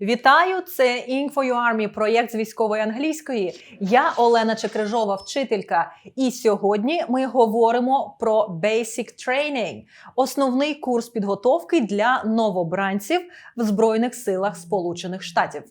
Вітаю! Це Army, проєкт з військової англійської. Я Олена Чекрижова, вчителька. І сьогодні ми говоримо про Basic Training – основний курс підготовки для новобранців в Збройних силах Сполучених Штатів.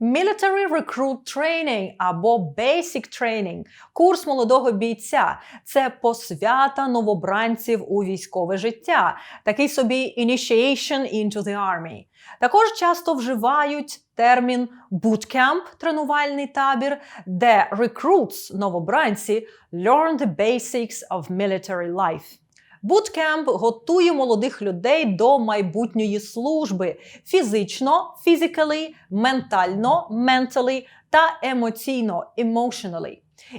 Military Recruit Training або Basic Training – курс молодого бійця. Це посвята новобранців у військове життя, такий собі Initiation into the Army. Також часто вживають термін bootcamp – тренувальний табір, де recruits – новобранці learn the basics of military life. Bootcamp готує молодих людей до майбутньої служби фізично, physically, ментально, mentally та емоційно, emotionally.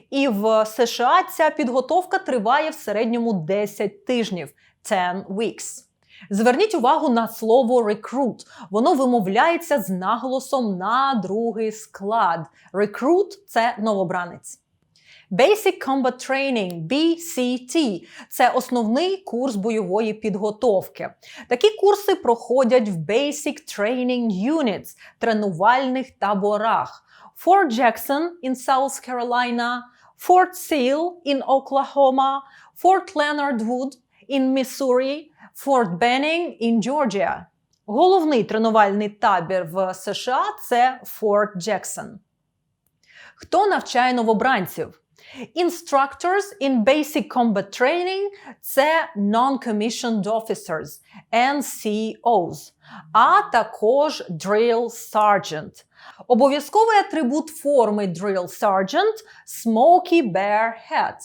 І в США ця підготовка триває в середньому 10 тижнів 10 weeks. Зверніть увагу на слово recruit. Воно вимовляється з наголосом на другий склад. Recruit – це новобранець. Basic Combat Training BCT – це основний курс бойової підготовки. Такі курси проходять в Basic Training Units – тренувальних таборах. Fort Jackson in South Carolina, Fort Sill in Oklahoma, Fort Leonard Wood in Missouri, Fort Benning in Georgia. Головний тренувальний табір в США це Fort Jackson. Хто навчає новобранців? Instructors in Basic Combat Training – це Non-Commissioned Officers, NCOs, а також Drill Sergeant. Обов'язковий атрибут форми Drill Sergeant – Smoky Bear Hat.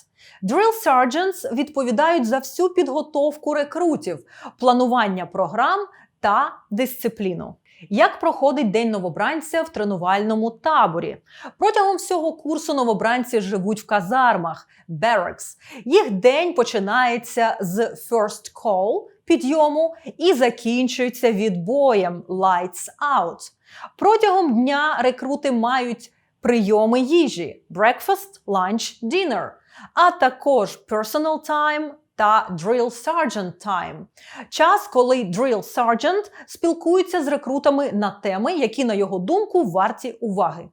Drill Sergeants відповідають за всю підготовку рекрутів, планування програм та дисципліну. Як проходить день новобранця в тренувальному таборі? Протягом всього курсу новобранці живуть в казармах barracks. Їх день починається з first call підйому і закінчується відбоєм lights out. Протягом дня рекрути мають прийоми їжі breakfast, lunch, dinner, а також personal time та Drill Sergeant Time – час, коли Drill Sergeant спілкується з рекрутами на теми, які, на його думку, варті уваги.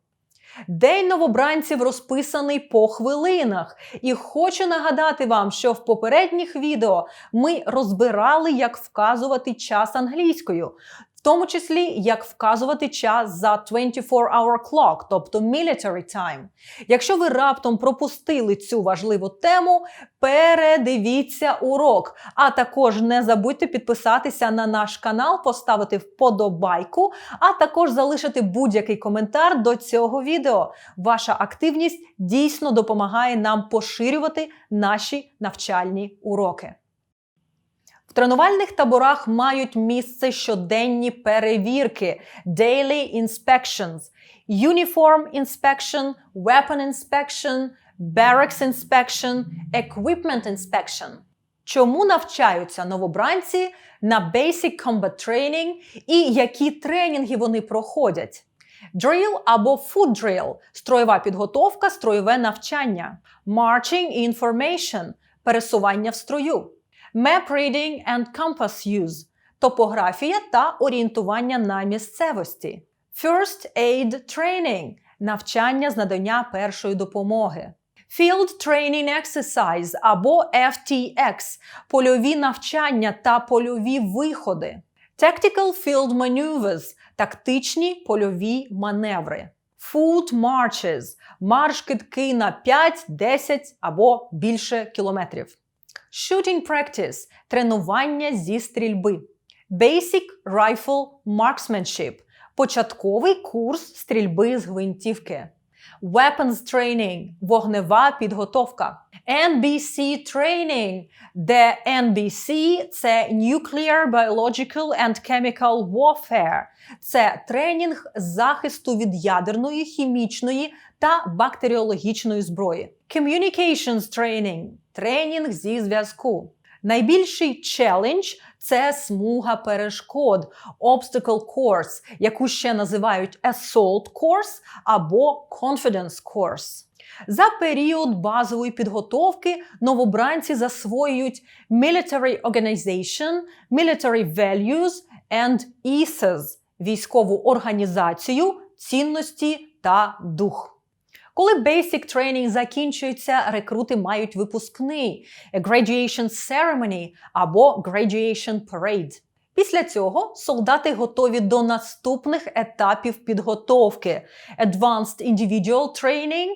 День новобранців розписаний по хвилинах, і хочу нагадати вам, що в попередніх відео ми розбирали, як вказувати час англійською, тому числі як вказувати час за 24-hour clock, тобто military time. Якщо ви раптом пропустили цю важливу тему, передивіться урок. А також не забудьте підписатися на наш канал, поставити вподобайку, а також залишити будь-який коментар до цього відео. Ваша активність дійсно допомагає нам поширювати наші навчальні уроки. Тренувальних таборах мають місце щоденні перевірки Daily Inspections, Uniform Inspection, Weapon Inspection, Barracks Inspection, Equipment Inspection. Чому навчаються новобранці на Basic Combat Training і які тренінги вони проходять? Drill або Food Drill – строєва підготовка, строєве навчання. Marching Information – пересування в строю. Map Reading and Compass Use – топографія та орієнтування на місцевості. First Aid Training – навчання з надання першої допомоги. Field Training Exercise або FTX – польові навчання та польові виходи. Tactical Field Maneuvers – тактичні польові маневри. Foot Marches – марш-кидки на 5, 10 або більше кілометрів. Shooting Practice – тренування зі стрільби. Basic Rifle Marksmanship – початковий курс стрільби з гвинтівки. Weapons Training – вогнева підготовка. NBC Training, де NBC – це Nuclear, Biological and Chemical Warfare. Це тренінг захисту від ядерної, хімічної та бактеріологічної зброї. Communications Training – тренінг зі зв'язку. Найбільший челендж це смуга перешкод, obstacle course, яку ще називають assault course або confidence course. За період базової підготовки новобранці засвоюють military organization, military values and ethos – військову організацію, цінності та дух. Коли basic training закінчується, рекрути мають випускний graduation ceremony або graduation parade. Після цього солдати готові до наступних етапів підготовки: Advanced Individual Training,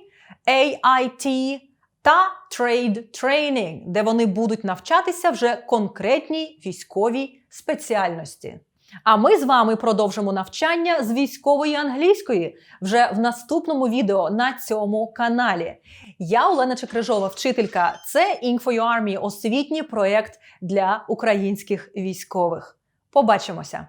AIT та Trade Training, де вони будуть навчатися вже конкретній військовій спеціальності. А ми з вами продовжимо навчання з військової англійської вже в наступному відео на цьому каналі. Я Олена Чекрижова, вчителька. Це Ink for Your Army – освітній проєкт для українських військових. Побачимося!